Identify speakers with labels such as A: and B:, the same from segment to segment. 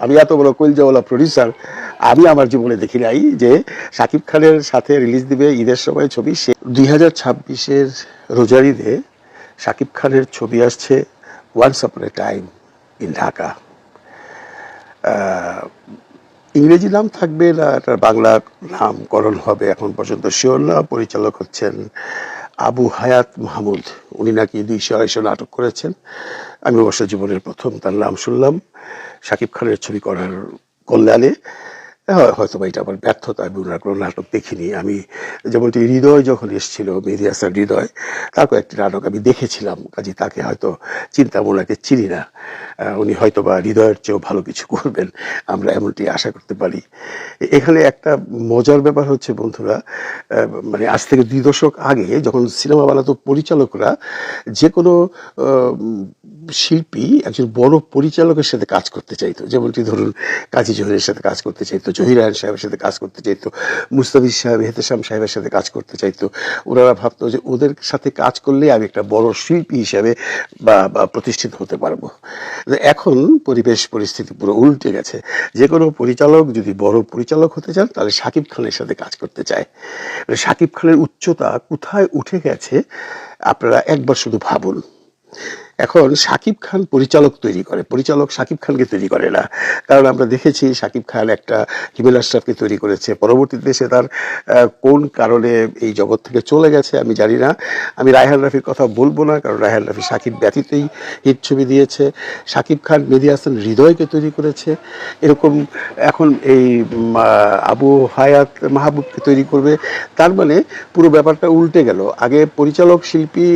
A: আমি এত বড় কলজাওয়ালা প্রডিউসার আমি আমার জীবনে দেখি নাই যে শাকিব খানের সাথে রিলিজ দিবে ঈদের সময় ছবি, সে দুই হাজার ছাব্বিশের রোজার ঈদে শাকিব খানের ছবি আসছে once upon A time in Dhaka ইংরেজি নাম থাকবে না এটার বাংলা নামকরণ হবে এখন পর্যন্ত শিওর না, পরিচালক হচ্ছেন আবু হায়াত মাহমুদ। উনি নাকি দুইশো আড়াইশো নাটক করেছেন। আমি অবশ্য জীবনের প্রথম, তার নাম শুনলাম। শাকিব খানের ছবি করার কল্যাণে। হয়তো এটা আমার ব্যর্থতা, আমি ওনার কোনো নাটক দেখিনি। আমি যেমনটি হৃদয় যখন এসেছিল, মেহেদি হৃদয় তার কয়েকটি নাটক আমি দেখেছিলাম। কাজে তাকে হয়তো চিন্তা ওনাকে চিনি না। উনি হয়তো বা হৃদয়ের চেয়েও ভালো কিছু করবেন, আমরা এমনটি আশা করতে পারি। এখানে একটা মজার ব্যাপার হচ্ছে, বন্ধুরা মানে আজ থেকে দুই দশক আগে যখন সিনেমা বানাতো পরিচালকরা, যে কোনো শিল্পী একজন বড় পরিচালকের সাথে কাজ করতে চাইতো। যেমন যেমনটি ধরুন কাজী জহিরের সাথে কাজ করতে চাইতো, জহির আয়ন সাহেবের সাথে কাজ করতে চাইতো, মুস্তাফিজ সাহেব হেতেশাম সাহেবের সাথে কাজ করতে চাইতো। ওনারা ভাবতো যে ওদের সাথে কাজ করলে আমি একটা বড় শিল্পী হিসাবে বা বা প্রতিষ্ঠিত হতে পারব। এখন পরিবেশ পরিস্থিতি পুরো উল্টে গেছে। যে কোনো পরিচালক যদি বড় পরিচালক হতে চান, তাহলে শাকিব খানের সাথে কাজ করতে চায়। মানে শাকিব খানের উচ্চতা কোথায় উঠে গেছে, আপনারা একবার শুধু ভাবুন। এখন শাকিব খান পরিচালক তৈরি করে। পরিচালক শাকিব খানকে তৈরি করে না। কারণ আমরা দেখেছি শাকিব খান একটা হিমেল আশরাফকে তৈরি করেছে। পরবর্তীতে সে তার কোন কারণে এই জগৎ থেকে চলে গেছে আমি জানি না। আমি রায়হান রাফির কথা বলব না, কারণ রায়হান রাফি শাকিব ব্যতীতই হিট ছবি দিয়েছে। শাকিব খান মেদি হাসান হৃদয়কে তৈরি করেছে। এরকম এখন এই আবু হায়াত মাহবুবকে তৈরি করবে। তার মানে পুরো ব্যাপারটা উল্টে গেল। আগে পরিচালক শিল্পী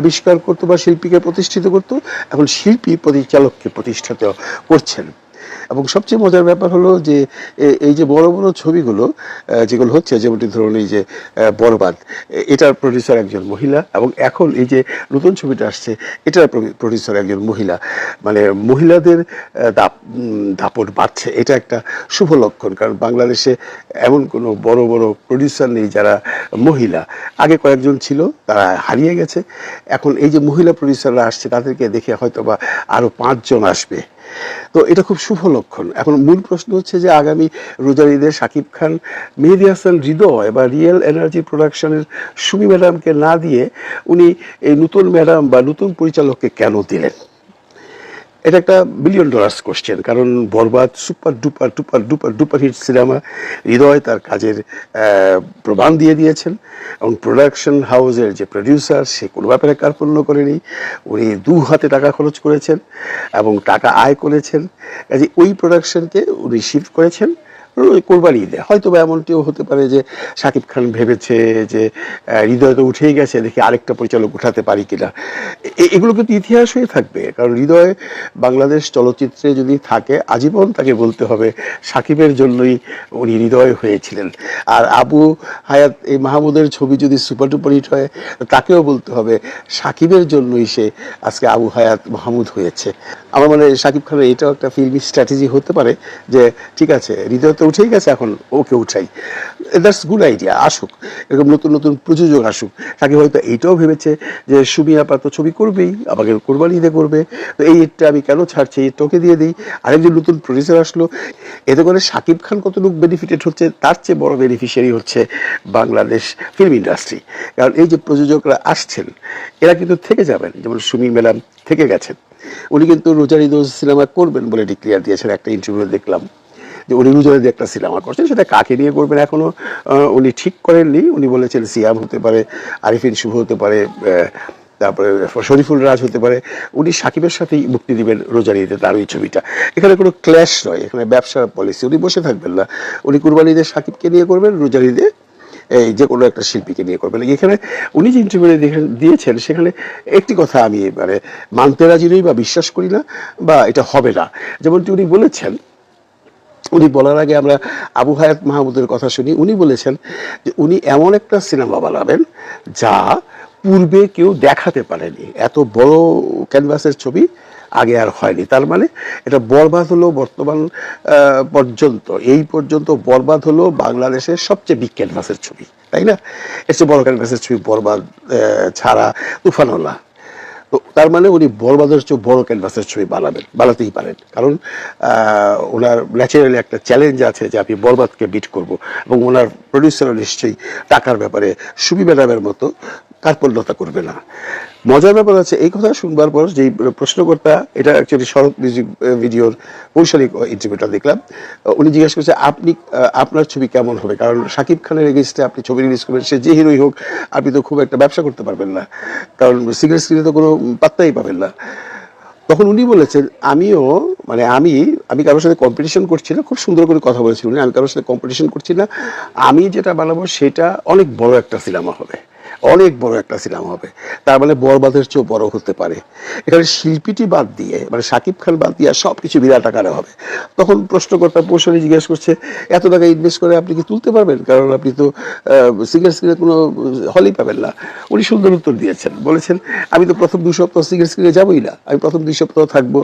A: আবিষ্কার করতো বা শিল্পীকে প্রতিষ্ঠিত করত। এখন শিল্পী পরিচালককে প্রতিষ্ঠিত করছেন। এবং সবচেয়ে মজার ব্যাপার হলো যে এই যে বড় বড় ছবিগুলো যেগুলো হচ্ছে যেমনটি ধরুন এই যে বরবাদ এটার প্রডিউসার একজন মহিলা এবং এখন এই যে নতুন ছবিটা আসছে, এটার প্রডিউসার একজন মহিলা। মানে মহিলাদের দাপ দাপট বাড়ছে, এটা একটা শুভ লক্ষণ। কারণ বাংলাদেশে এমন কোনো বড় বড় প্রডিউসার নেই যারা মহিলা। আগে কয়েকজন ছিল, তারা হারিয়ে গেছে। এখন এই যে মহিলা প্রডিউসাররা আসছে, তাদেরকে দেখে হয়তো বা আরও পাঁচজন আসবে। তো এটা খুব শুভ লক্ষণ। এখন মূল প্রশ্ন হচ্ছে যে আগামী রোজার ঈদের শাকিব খান, মেহেদি হাসান, হৃদয় বা রিয়েল এনার্জি প্রোডাকশনের সুমি ম্যাডামকে না দিয়ে উনি এই নতুন ম্যাডাম বা নতুন পরিচালককে কেন দিলেন? এটা একটা বিলিয়ন ডলার্স কোশ্চেন কারণ Borbaad super duper tooper duper duper hit cinema Hridoy তার কাজের প্রমাণ দিয়ে দিয়েছেন। এবং প্রোডাকশন হাউসের যে প্রডিউসার সে কোনো ব্যাপারে কার্পণ্য করেনি। উনি দু হাতে টাকা খরচ করেছেন এবং টাকা আয় করেছেন। কাজে ওই প্রোডাকশনকে উনি শিফট করেছেন। কোরবানি ঈদে। হয়তো বা এমনটিও হতে পারে যে শাকিব খান ভেবেছে যে হৃদয় তো উঠেই গেছে, দেখি আরেকটা পরিচালক উঠাতে পারি কিনা। এগুলো কিন্তু ইতিহাস হয়ে থাকবে, কারণ হৃদয় বাংলাদেশ চলচ্চিত্রে যদি থাকে, আজীবন তাকে বলতে হবে, সাকিবের জন্যই উনি হৃদয় হয়েছিলেন। আর আবু হায়াত এই মাহমুদের ছবি যদি সুপার ডুপার হিট হয়, তাকেও বলতে হবে, সাকিবের জন্যই সে আজকে আবু হায়াত মাহমুদ হয়েছে। আমার মনে শাকিব খানের এটাও একটা ফিল্মি স্ট্র্যাটেজি হতে পারে যে, ঠিক আছে, হৃদয় তো উঠেই গেছে, এখন ওকে উঠাই। দ্যাটস গুড আইডিয়া আসুক। এরকম নতুন নতুন প্রযোজক আসুক। সাকিব হয়তো এইটাও ভেবেছে যে, সুমি আপা তো ছবি করবেই, আমাকে কোরবানি ঈদে করবে। তো এই ঈদটা আমি কেন ছাড়ছি? এই তোকে দিয়ে দিই। আরেকজন নতুন প্রডিউসার আসলো। এতে করে শাকিব খান কতটুকু বেনিফিটেড হচ্ছে, তার চেয়ে বড় বেনিফিশিয়ারি হচ্ছে বাংলাদেশ ফিল্ম ইন্ডাস্ট্রি কারণ এই যে প্রযোজকরা আসছেন, এরা কিন্তু থেকে যাবেন। যেমন সুমি ম্যাডাম থেকে গেছেন। উনি কিন্তু রোজার ঈদ সিনেমা করবেন বলে ডিক্লিয়ার দিয়েছেন একটা ইন্টারভিউ দেখলাম। যে উনি রোজার ঈদে একটা সিনেমা করছেন সেটা কাকে নিয়ে করবেন এখনও আহ, উনি ঠিক করেননি। উনি বলেছেন সিয়াম হতে পারে আরিফিন শুভ হতে পারে তারপরে শরীফুল রাজ হতে পারে। উনি সাকিবের সাথেই মুক্তি দিবেন রোজার ঈদে তার ওই ছবিটা। এখানে কোনো ক্ল্যাশ নয় এখানে ব্যবসার পলিসি উনি বসে থাকবেন না। উনি কুরবানি ঈদে সাকিবকে নিয়ে করবেন রোজার ঈদে এই যে কোনো একটা শিল্পীকে নিয়ে করবেন। এখানে উনি যে ইন্টারভিউ দিয়েছেন সেখানে একটি কথা আমি মানে মানতে রাজি নই বা বিশ্বাস করি না বা এটা হবে না। যেমনটি উনি বলেছেন উনি বলার আগে আমরা আবু হায়াত মাহমুদের কথা শুনি। উনি বলেছেন যে উনি এমন একটা সিনেমা বানাবেন যা পূর্বে কেউ দেখাতে পারেনি। এত বড় ক্যানভাসের ছবি আগে আর হয়নি। তার মানে এটা বরবাদ হলো বর্তমান পর্যন্ত। এই পর্যন্ত বরবাদ হলো বাংলাদেশের সবচেয়ে বিগ ক্যানভাসের ছবি, তাই না? চেয়ে বড় ক্যানভাসের ছবি বরবাদ ছাড়া তুফানওয়ালা। তো তার মানে উনি বড়বাজার চেয়ে বড় ক্যানভাসের ছবি বানাবেন, বানাতেই পারেন। কারণ ওনার ন্যাচারালি একটা চ্যালেঞ্জ আছে যে আমি বরবাদকে বিট করব এবং ওনার প্রডিউসারও নিশ্চয়ই টাকার ব্যাপারে সুবি ম্যাডামের মতো কার্পণ্যতা করবে না। মজার ব্যাপার আছে এই কথা শুনবার পর যে প্রশ্নকর্তা, এটা অ্যাকচুয়ালি শরৎ মিউজিক ভিডিওর কৌশলিক ইন্টারভিউটা দেখলাম উনি জিজ্ঞেস করছে, আপনি আপনার ছবি কেমন হবে? কারণ শাকিব খানের এগেনস্টে আপনি ছবি রিলিজ করবেন, সে যে হিরোই হোক, আপনি তো খুব একটা ব্যবসা করতে পারবেন না। কারণ সিঙ্গেল স্ক্রিনে তো কোনো পাত্তাই পাবেন না। তখন উনি বলেছেন, আমিও মানে আমি আমি কারোর সাথে কম্পিটিশন করছি না। খুব সুন্দর করে কথা বলেছি উনি, আমি কারোর সাথে কম্পিটিশন করছি না। আমি যেটা বানাবো, সেটা অনেক বড় একটা সিনেমা হবে। অনেক বড় একটা সিনেমা হবে। তার মানে বরবাদের চেয়েও বড় হতে পারে। এখানে শিল্পীটি বাদ দিয়ে মানে সাকিব খান বাদ দিয়ে সব কিছু বিরাট আকারে হবে। তখন প্রশ্নকর্তা কৌশলী জিজ্ঞেস করছে, এত টাকা ইনভেস্ট করে আপনি কি তুলতে পারবেন? কারণ আপনি তো সিঙ্গেল স্ক্রিনে কোনো, হলই পাবেন না। উনি সুন্দর উত্তর দিয়েছেন। বলেছেন, আমি তো প্রথম দু সপ্তাহ সিঙ্গেল স্ক্রিনে যাবোই না। আমি প্রথম দুই সপ্তাহ থাকব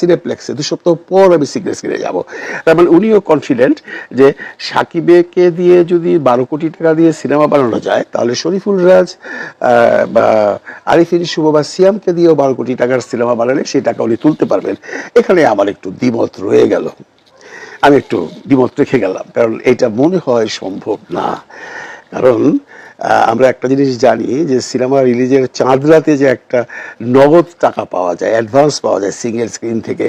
A: সিনেপ্লেক্সে দু সপ্তাহ পর আমি সিঙ্গেল স্ক্রিনে যাব। তার মানে উনিও কনফিডেন্ট যে সাকিবেকে দিয়ে যদি বারো কোটি টাকা দিয়ে সিনেমা বানানো যায়, তাহলে শরীফুল রাজ আহ, বা আরিফিন শুভ বা সিয়ামকে দিয়েও বারো কোটি টাকার সিনেমা বানালে সেই টাকা উনি তুলতে পারবেন। এখানে আমার একটু দ্বিমত রয়ে গেল। আমি একটু দ্বিমত রেখে গেলাম কারণ এটা মনে হয় সম্ভব না। কারণ আমরা একটা জিনিস জানি যে সিনেমা রিলিজের চাঁদ রাতে যে একটা নগদ টাকা পাওয়া যায় অ্যাডভান্স পাওয়া যায় সিঙ্গেল স্ক্রিন থেকে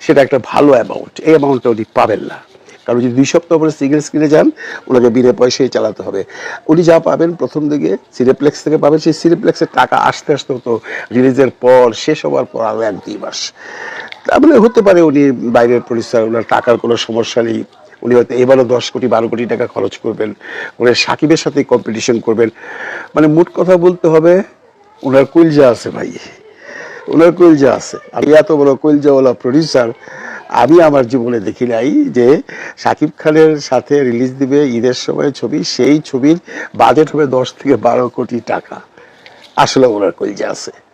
A: সেটা একটা ভালো অ্যামাউন্ট এই অ্যামাউন্টটা উনি পাবেন না। কারণ যদি দুই সপ্তাহ পরে সিঙ্গেল স্ক্রিনে যান, ওনাকে বিনা পয়সায় চালাতে হবে। উনি যা পাবেন প্রথম দিকে সিনেপ্লেক্স থেকে পাবেন। সেই সিনেপ্লেক্সের টাকা আসতে আসতে হতো রিলিজের পর, শেষ হওয়ার পর আরও এক দুই মাস। তার মানে হতে পারে উনি বাইরের প্রডিউসার ওনার টাকার কোনো সমস্যা নেই। উনি হয়তো এবারও দশ কোটি, বারো কোটি টাকা খরচ করবেন। উনি সাকিবের সাথে কম্পিটিশন করবেন। মানে মোট কথা বলতে হবে ওনার কুলজা আছে ভাই। ওনার কলজা আছে। আমি এত বড় কলজাওয়ালা প্রডিউসার আমি আমার জীবনে দেখি নাই যে সাকিব খানের সাথে রিলিজ দিবে ঈদের সময় ছবি, সেই ছবির বাজেট হবে দশ থেকে বারো কোটি টাকা। আসলে ওনার কলজে আছে।